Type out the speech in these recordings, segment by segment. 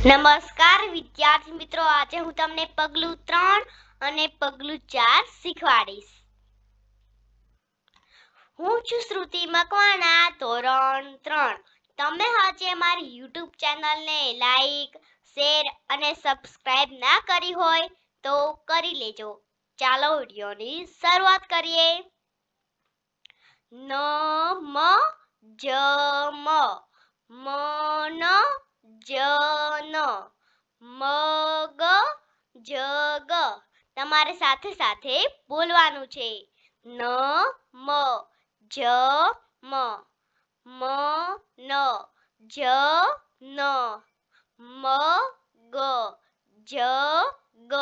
નમસ્કાર, વિદ્યાર્થી મિત્રો. આજે હું તમને પગલું ત્રણ અને પગલું ચાર શીખવાડીશ. હું છું શ્રુતિ મકવાણા, ધોરણ ત્રણ. તમે હજી મારી યુટ્યુબ ચેનલને લાઈક, શેર અને સબસ્ક્રાઇબ ના કરી હોય તો કરી લેજો. ચાલો વિડીયોની શરૂઆત કરીએ. ન મ જ મ ન જન મગ જગ. તમારે સાથે સાથે બોલવાનું છે. ન, મ, જ, મ. મ, ન, જ, ન. મ, ગ, જ, ગ.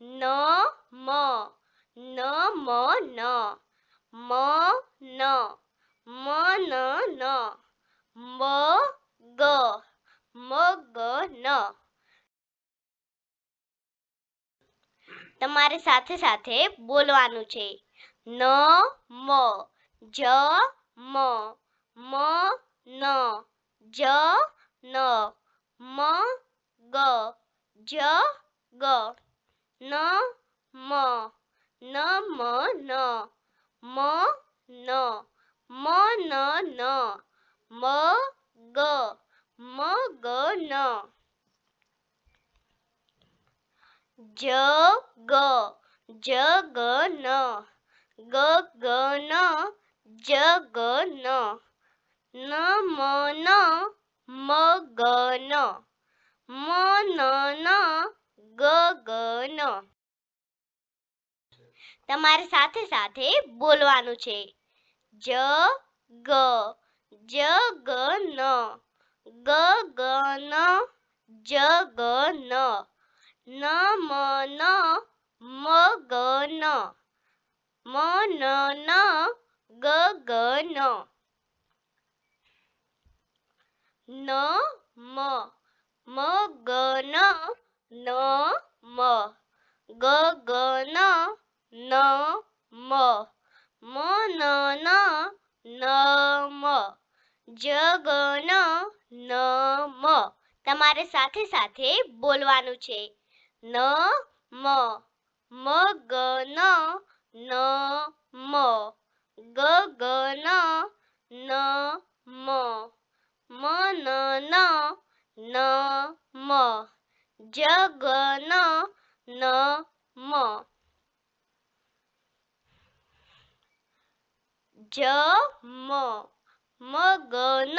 ન, મ. ન મ ન. મ ન. મ, ન ન. મ ગ, મ, ગ, ન. તમારે સાથે સાથે બોલવાનું છે. ન, મ, જ, મ મ, ન, જ, ન, મ, ગ, જ, ગ. ન, મ ન મ ન. મ ન. મ, ન ન. મ, ગ મ ગ ન જ ગ ન ગ ગ ન જ ગ ન ન મ ન મ ગ ન મ ન ન ગ ગ ન તમારે સાથે સાથે બોલવાનું છે. જ ગ જ ગ ન ગ ગ ન જ ગ ન ન મ ન મ ગ ન મ ન ન ગ ગ ન ન મ મ ગ ન ન મ ગ ગ ન ન મ મ ન ન ન મ જ ગ ન મ. તમારે સાથે સાથે બોલવાનું છે. ન મ. મ ગ ન ન મ. ગ ગ ન ન મ. મ ન ન ન મ. જ ગ ન ન મ. જ મ. મ ગ ન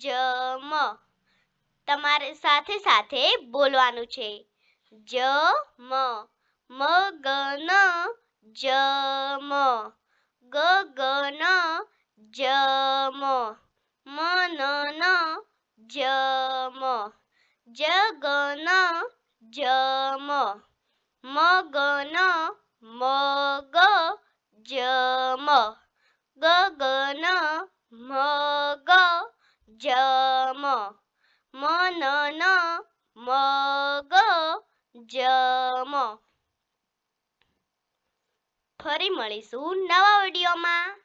જ મ તમારે સાથે સાથે બોલવાનું છે. જ મ મ ગ ન જ મ ગ ગ ન જ મ મ ન ન જ મ જ ગ ન જ મ મ ગ ન મ ગ જ ગ ન મ ગ જ મ મ ન ન મ ગ જ મ ફરી મળીશું નવા વિડીયોમાં.